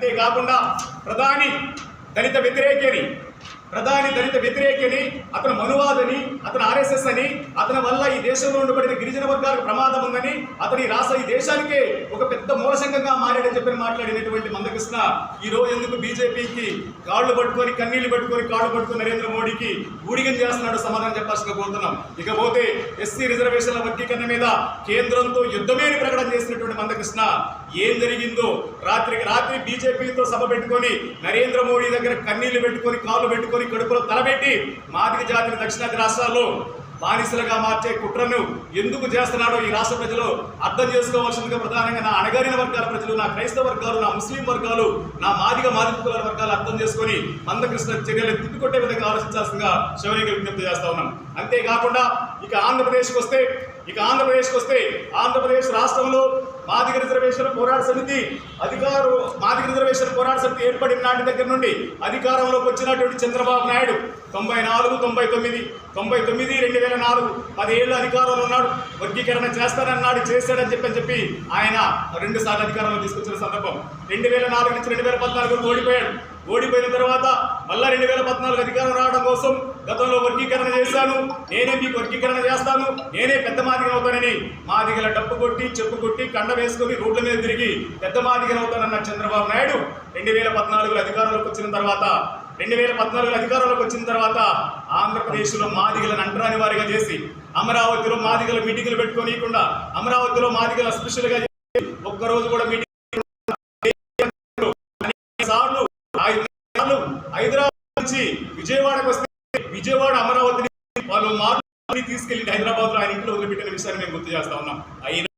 అంతేకాకుండా ప్రధాని దళిత వ్యతిరేకని ప్రధాని దళిత వ్యతిరేకని అతను మనువాదని అతను ఆర్ఎస్ఎస్ అని అతని వల్ల ఈ దేశంలో ఉండబడిన గిరిజన వర్గాలకు ప్రమాదం ఉందని అతని రాష్ట్ర ఈ దేశానికే ఒక పెద్ద మూలశంకంగా మారాడని చెప్పి మాట్లాడినటువంటి మందకృష్ణ ఈ రోజు ఎందుకు బీజేపీకి కాళ్ళు పట్టుకొని కన్నీళ్ళు పట్టుకొని కాళ్ళు పట్టుకొని నరేంద్ర మోడీకి ఊడిగం చేస్తున్నాడు సమాధానం చెప్పాల్సిన కోరుతున్నాం. ఇకపోతే ఎస్సీ రిజర్వేషన్ల వర్గీకరణ మీద కేంద్రంతో యుద్ధమే ప్రకటన చేసినటువంటి మందకృష్ణ ఏం జరిగిందో రాత్రికి రాత్రి బీజేపీతో సభ పెట్టుకొని నరేంద్ర మోడీ దగ్గర కన్నీళ్ళు పెట్టుకొని కాళ్ళు పెట్టుకొని కడుపులో తలబెట్టి మాదిక జాతిని దక్షిణాది రాష్ట్రాల్లో బానిసలుగా మార్చే కుట్రను ఎందుకు చేస్తున్నాడో ఈ రాష్ట్ర ప్రజలు అర్థం చేసుకోవాల్సిందిగా ప్రధానంగా నా అణగారిన వర్గాల ప్రజలు నా క్రైస్తవ వర్గాలు నా ముస్లిం వర్గాలు నా మాదిగ మాదిక కులాల వర్గాలు అర్థం చేసుకొని మందకృష్ణ చర్యలు తిప్పికొట్టే విధంగా ఆలోచించాల్సిందిగా శివరికి విజ్ఞప్తి చేస్తా ఉన్నాం. అంతేకాకుండా ఇక ఆంధ్రప్రదేశ్కి వస్తే ఇక ఆంధ్రప్రదేశ్కి వస్తే ఆంధ్రప్రదేశ్ రాష్ట్రంలో మాదిగ రిజర్వేషన్ పోరాట సమితి అధికారు మాదిగ రిజర్వేషన్ పోరాట సమితి ఏర్పడిన నాటి దగ్గర నుండి అధికారంలోకి వచ్చినటువంటి చంద్రబాబు నాయుడు తొంభై నాలుగు తొంభై తొమ్మిది తొంభై తొమ్మిది రెండు వేల నాలుగు పదేళ్ళు అధికారంలో ఉన్నాడు. వర్గీకరణ చేస్తానన్నాడు చేశాడని చెప్పని చెప్పి ఆయన రెండు సార్లు అధికారంలో తీసుకొచ్చిన సందర్భం. రెండు వేల నాలుగు నుంచి రెండు వేల పద్నాలుగు ఓడిపోయాడు. ఓడిపోయిన తర్వాత మళ్ళా రెండు వేల పద్నాలుగు అధికారం రావడం కోసం గతంలో వర్గీకరణ చేశాను. నేనే మీకు వర్గీకరణ చేస్తాను. నేనే పెద్ద మాదిగ అవుతానని మాదిగల డప్పు కొట్టి చెప్పు కొట్టి కండ వేసుకొని రోడ్ల మీద తిరిగి పెద్ద మాదిగ అవుతానన్న చంద్రబాబు నాయుడు రెండు వేల పద్నాలుగులో అధికారంలోకి వచ్చిన తర్వాత రెండు వేల పద్నాలుగులో అధికారంలోకి వచ్చిన తర్వాత ఆంధ్రప్రదేశ్లో మాదిగలను అంటరాని వారిగా చేసి అమరావతిలో మాదిగల మీటింగులు పెట్టుకోనీయకుండా అమరావతిలో మాదిగల స్పెషల్గా చేసి ఒక్కరోజు కూడా మీటింగ్ సార్లు హైదరాబాద్ నుంచి విజయవాడకు వస్తే విజయవాడ అమరావతిని వాళ్ళు మార్పు తీసుకెళ్ళి హైదరాబాద్లో ఆయన ఇంట్లో వదిలిపెట్టిన విషయాన్ని మేము గుర్తు చేస్తా ఉన్నాం. అయినా